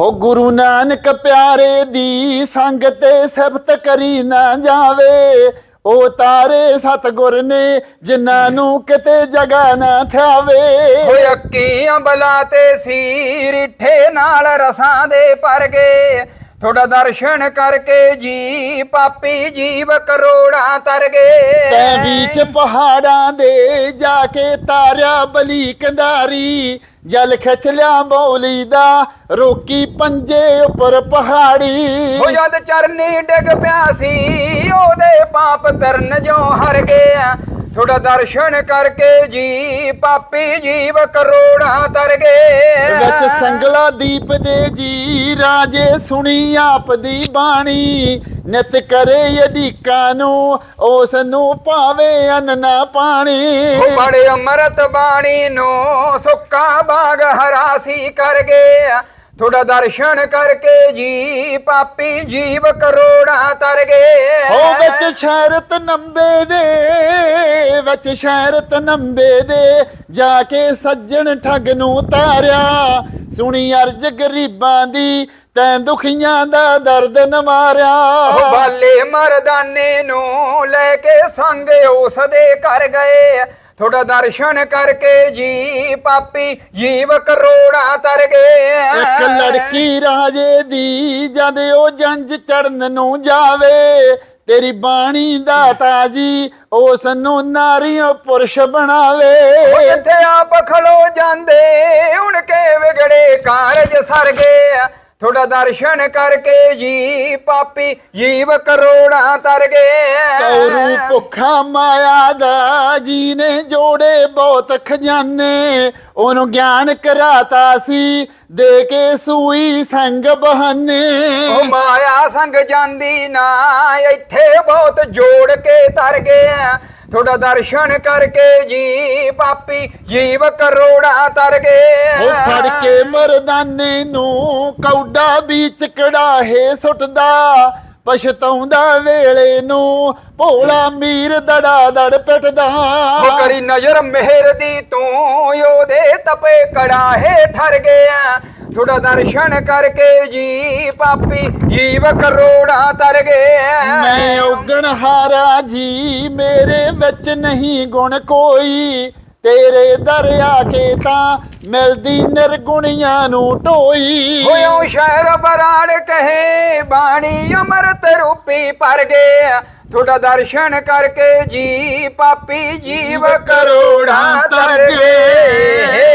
ਹੋ ਗੁਰੂ ਨਾਨਕ ਪਿਆਰੇ ਦੀ ਸੰਗ ਤੇ ਸਿਫਤ ਕਰੀ ਨਾ ਜਾਵੇ ਉਹ ਤਾਰੇ ਸਤਗੁਰ ਨੇ ਜਿਨ੍ਹਾਂ ਨੂੰ ਕਿਤੇ ਜਗਾ ਨਾ ਥਾਵੇ ਹੋਏ ਅੱਕੀਆਂ ਬਲਾ ਤੇ ਸੀ ਰਿੱਠੇ ਨਾਲ ਰਸਾਂ ਦੇ ਪਰ ਗਏ ਥੋੜਾ ਦਰਸ਼ਨ ਕਰਕੇ ਜੀ ਪਾਪੀ ਜੀਵ ਕਰੋੜਾਂ ਤਰ ਗਏ ਤੈ ਵਿੱਚ ਪਹਾੜਾਂ ਦੇ ਜਾ ਕੇ ਤਾਰਿਆ ਬਲੀ ਕੰਧਾਰੀ ਜਲ ਖਿੱਚ ਲਿਆ ਬੌਲੀ ਦਾ ਰੋਕੀ ਪੰਜੇ ਉੱਪਰ ਪਹਾੜੀ। ਹੋ ਜਦ ਚਰਨੀ ਡਿੱਗ ਪਿਆ ਸੀ ਉਹਦੇ ਪਾਪ ਤਰਨ ਜੋ ਹਰ ਗਿਆ। ਥੋੜਾ ਦਰਸ਼ਨ ਕਰਕੇ ਜੀ ਪਾਪੀ ਜੀਵ ਕਰੋੜਾਂ ਤਰ ਗਏ। ਵਿੱਚ ਸੰਗਲਾ ਦੀਪ ਦੇ ਜੀ ਰਾਜੇ ਸੁਣੀ ਆਪ ਦੀ ਬਾਣੀ। ਨਿਤ ਕਰੇ ਅਧਿਕਾਂ ਨੂੰ ਉਸ ਨੂੰ ਪਾਵੇ ਅੰਨ ਨਾ ਪਾਣੀ। ਉਹ ਬੜੇ ਅੰਮ੍ਰਿਤ ਬਾਣੀ ਨੂੰ ਸੁੱਕਾ ਬਾਗ ਹਰਾਸੀ ਕਰ ਗਿਆ। ਥੋੜਾ ਦਰਸ਼ਨ ਕਰਕੇ ਜੀ ਪਾਪੀ ਜੀਵ ਕਰੋੜਾਂ ਤਰ ਗਏ। ਹੋ ਵਿੱਚ ਸ਼ਰਤ ਨੰਬੇ ਦੇ ਵਿੱਚ ਸ਼ਰਤ ਨੰਬੇ ਦੇ ਜਾ ਕੇ ਸੱਜਣ ਠੱਗ ਨੂੰ ਤਾਰਿਆ। ਸੁਣੀ ਅਰਜ ਗਰੀਬਾਂ ਦੀ ਤੈਂ ਦੁਖੀਆਂ ਦਾ ਦਰਦ ਨ ਮਾਰਿਆ ਉਹ ਬਾਲੇ ਮਰਦਾਨੇ ਨੂੰ ਲੈ ਕੇ ਸੰਗ ਉਸ ਦੇ ਕਰ ਗਏ। ਥੋੜਾ ਦਰਸ਼ਨ ਕਰਕੇ ਜੀ ਪਾਪੀ ਜੀਵ ਕਰੋੜਾਂ ਤਰ ਗਏ। ਇੱਕ ਲੜਕੀ ਰਾਜੇ ਦੀ ਜਦ ਉਹ ਜੰਜ ਚੜਨ ਨੂੰ ਜਾਵੇ ਤੇਰੀ ਬਾਣੀ ਦਾ ਤਾਜੀ ਉਸ ਨੂੰ ਨਾਰੀਓ ਪੁਰਸ਼ ਬਣਾਵੇ। ਉਹ ਜਿੱਥੇ ਆਪ ਖਲੋ ਜਾਂਦੇ ਹੁਣ ਕੇ ਵਿਗੜੇ ਕਾਰਜ ਸਰ ਗਏ ਥੋੜਾ ਦਰਸ਼ਨ ਕਰਕੇ ਜੀ ਪਾਪੀ ਜੀਵ ਕਰੋੜਾਂ ਤਰ ਗਏ। ਕੌਰੂ ਭੁੱਖਾ ਮਾਇਆ ਦਾ ਜੀ ਨੇ ਜੋੜੇ ਬਹੁਤ ਖਜ਼ਾਨੇ ਉਹਨੂੰ ਗਿਆਨ ਕਰਾਤਾ ਸੀ ਦੇ ਕੇ ਸੂਈ ਸੰਗ ਬਹਾਨੇ। ਉਹ ਮਾਇਆ ਸੰਗ ਜਾਂਦੀ ਨਾ ਇੱਥੇ ਬਹੁਤ ਜੋੜ ਕੇ ਤਰ ਗਏ। ਥੋੜਾ ਦਰਸ਼ਨ ਕਰਕੇ ਜੀ ਪਾਪੀ ਜੀਵ ਕਰੋੜਾਂ ਤਰ ਗਏ। ਉਹ ਫੜ ਕੇ ਮਰਦਾਨੇ ਨੂੰ ਕੌਡਾ ਵਿੱਚ ਕੜਾਹੇ ਸੁੱਟਦਾ ਪਛਤਾਉਂਦਾ ਵੇਲੇ ਨੂੰ ਭੋਲਾ ਮੀਰ ਦੜਾ ਦੜ ਪਿੱਟਦਾ। ਉਹ ਕਰੀ ਨਜ਼ਰ ਮਿਹਰ ਦੀ ਤੂੰ ਉਹਦੇ ਤਪੇ ਕੜਾਹੇ ਠਰ ਗਿਆ। ਥੋੜਾ ਦਰਸ਼ਨ ਕਰਕੇ ਜੀ ਪਾਪੀ ਜੀਵ ਕਰੋੜਾਂ ਤਰ ਗਏ ਮੈਂ ਉਗਣ ਹਾਰਾ ਜੀ ਮੇਰੇ ਵਿੱਚ ਨਹੀਂ ਗੁਣ ਕੋਈ। ਤੇਰੇ ਦਰ ਆ ਕੇ ਤਾਂ ਮਿਲਦੀ ਨਿਰਗੁਣੀਆਂ ਨੂੰ ਢੋਈ ਹੋਇਓ ਸ਼ਹਿਰ ਬਰਾੜ ਕਹੇ ਬਾਣੀ ਅਮਰਤ ਰੂਪੀ ਪਰ ਗਏ ਥੋੜਾ ਦਰਸ਼ਨ ਕਰਕੇ ਜੀ ਪਾਪੀ ਜੀਵ ਕਰੋੜਾਂ ਤਰ ਗਏ।